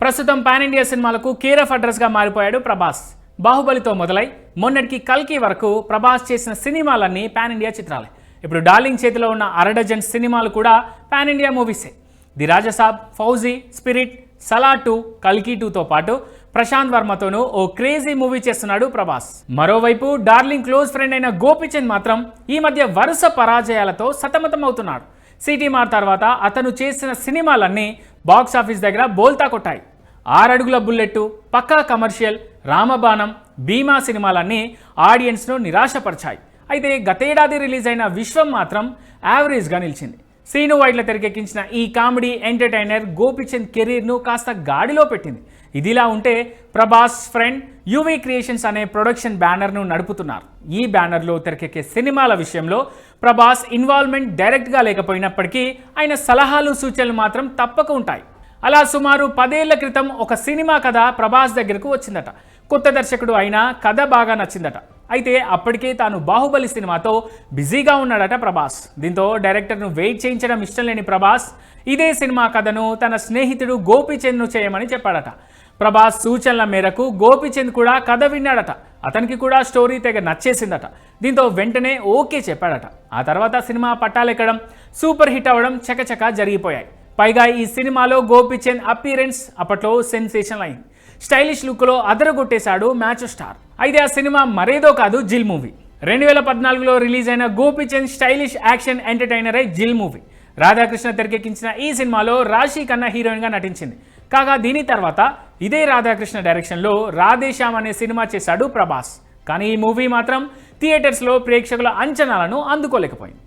ప్రస్తుతం pan India సినిమాలకు care of అడ్రస్గా మారిపోయాడు ప్రభాస్. బాహుబలితో మొదలై మొన్నటికి కల్కి వరకు ప్రభాస్ చేసిన సినిమాలన్నీ పాన్ ఇండియా చిత్రాలే. ఇప్పుడు డార్లింగ్ చేతిలో ఉన్న అరడజన్ సినిమాలు కూడా పాన్ ఇండియా మూవీసే. The Raja Saab Fauji Spirit Salaar two కల్కి టూతో పాటు ప్రశాంత్ వర్మతోనూ ఓ క్రేజీ మూవీ చేస్తున్నాడు ప్రభాస్. మరోవైపు డార్లింగ్ క్లోజ్ ఫ్రెండ్ అయిన గోపిచంద్ మాత్రం ఈ మధ్య వరుస పరాజయాలతో సతమతమవుతున్నాడు. సిటీ మార్ తర్వాత అతను చేసిన సినిమాలన్నీ బాక్స్ ఆఫీస్ దగ్గర బోల్తా కొట్టాయి. ఆరడుగుల బుల్లెట్టు పక్కా కమర్షియల్ రామబాణం భీమా సినిమాలన్నీ ఆడియన్స్ను నిరాశపరిచాయి. అయితే గతేడాది రిలీజ్ అయిన విశ్వం మాత్రం యావరేజ్గా నిలిచింది. శ్రీను వైట్ల తెరకెక్కించిన ఈ కామెడీ ఎంటర్టైనర్ గోపిచంద్ కెరీర్ను కాస్త గాడిలో పెట్టింది. ఇదిలా ఉంటే ప్రభాస్ ఫ్రెండ్ యువీ క్రియేషన్స్ అనే ప్రొడక్షన్ బ్యానర్ను నడుపుతున్నారు. ఈ బ్యానర్లో తెరకెక్కే సినిమాల విషయంలో ప్రభాస్ ఇన్వాల్వ్మెంట్ డైరెక్ట్గా లేకపోయినప్పటికీ ఆయన సలహాలు సూచనలు మాత్రం తప్పక ఉంటాయి. అలా సుమారు పదేళ్ళ క్రితం ఒక సినిమా కథ ప్రభాస్ దగ్గరకు వచ్చిందట. కొత్త దర్శకుడు అయినా కథ బాగా నచ్చిందట. అయితే అప్పటికే తాను బాహుబలి సినిమాతో బిజీగా ఉన్నాడట ప్రభాస్. దీంతో డైరెక్టర్ను వెయిట్ చేయించడం ఇష్టం లేని ప్రభాస్ ఇదే సినిమా కథను తన స్నేహితుడు గోపీచంద్ను చేయమని చెప్పాడట. ప్రభాస్ సూచనల మేరకు గోపీచంద్ కూడా కథ విన్నాడట. అతనికి కూడా స్టోరీ తెగ నచ్చేసిందట. దీంతో వెంటనే ఓకే చెప్పాడట. ఆ తర్వాత సినిమా పట్టాలెక్కడం సూపర్ హిట్ అవ్వడం చకచక జరిగిపోయాయి. పైగా ఈ సినిమాలో గోపిచంద్ అపీరెన్స్ అప్పట్లో సెన్సేషన్ అయింది. స్టైలిష్ లుక్లో అదరగొట్టేశాడు మ్యాచ్ స్టార్. అయితే ఆ సినిమా మరేదో కాదు జిల్ మూవీ. రెండు వేల పద్నాలుగులో రిలీజ్ అయిన గోపిచంద్ స్టైలిష్ యాక్షన్ ఎంటర్టైనర్ ఐ జిల్ మూవీ. రాధాకృష్ణ తెరకెక్కించిన ఈ సినిమాలో రాశి కన్నా హీరోయిన్గా నటించింది. కాగా దీని తర్వాత ఇదే రాధాకృష్ణ డైరెక్షన్లో రాధేశ్యామ్ అనే సినిమా చేశాడు ప్రభాస్. కానీ ఈ మూవీ మాత్రం థియేటర్స్లో ప్రేక్షకుల అంచనాలను అందుకోలేకపోయింది.